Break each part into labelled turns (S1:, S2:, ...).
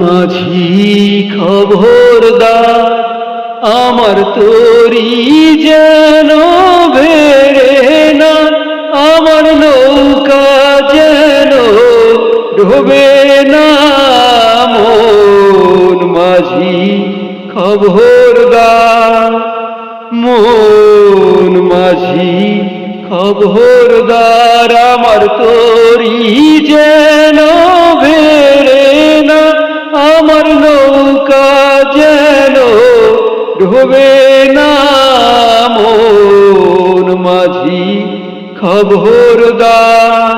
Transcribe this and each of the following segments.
S1: মাঝি খবরদার, আমার তরি যেন ভেড়ে না, আমার নৌকা যেন ডোবে না। মন মাঝি খবরদার, মন মাঝি খবরদার, আমার তরি যেন ডোবে না মন মাঝি খবরদার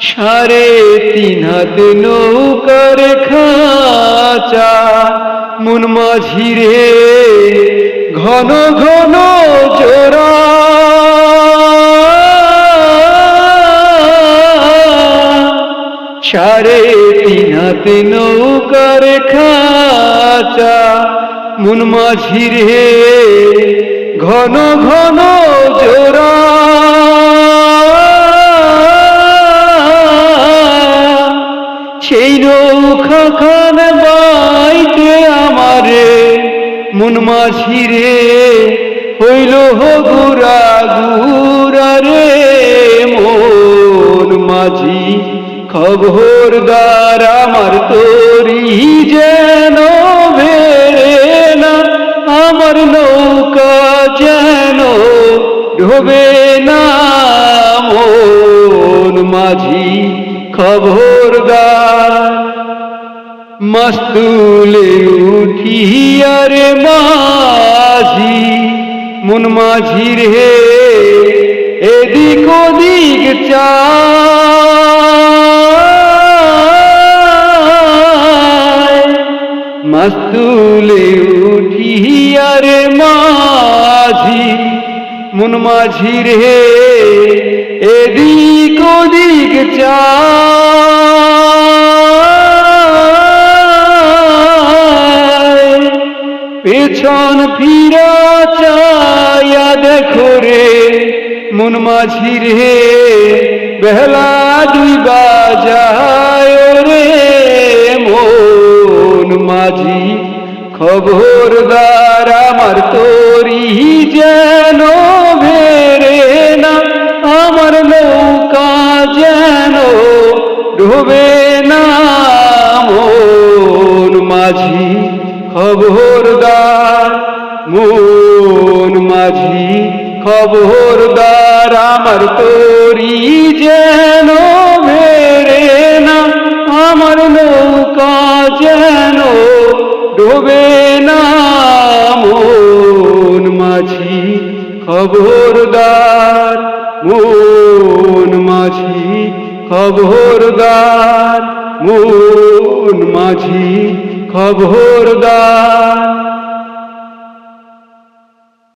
S1: সাড়ে তিন হাত নৌকার খাঁচা মন মাঝি রে, ঘন ঘন জোড়া। সাড়ে তিন হাত নৌকার খাঁচা মন রে, ঘন ঘন জোড়া। সেই নৌকা খান বাইতে আমারে মন মাঝি রে, হইল হো গুরা রে মন মাঝি। খবরদার আমার তোরি যেন ভেড়ে ডোবে না মন মাঝি খবরদার। মস্তুলে উঠিয়ারে মাঝি, মন মাঝি রে, এদিক ওদিক চায় মস্তুলে উঠিয়ারে মাঝি মন মাঝি রে, এদিক ওদিক চায় পেছন ফিরা চায়া দেখো রে, মন মাঝি রে বেলা দুই বাজায় রে, মন মাঝি খবরদার আমার তোরি যেন ডুবে না মন মাঝি, খবরদার, মন মাঝি, খবরদার, আমার তোরি যেন ভেরে না, আমার নৌকা যেন ডোবে না, মন মাঝি, খবরদার, মন খবরদার মন মাঝি খবরদার।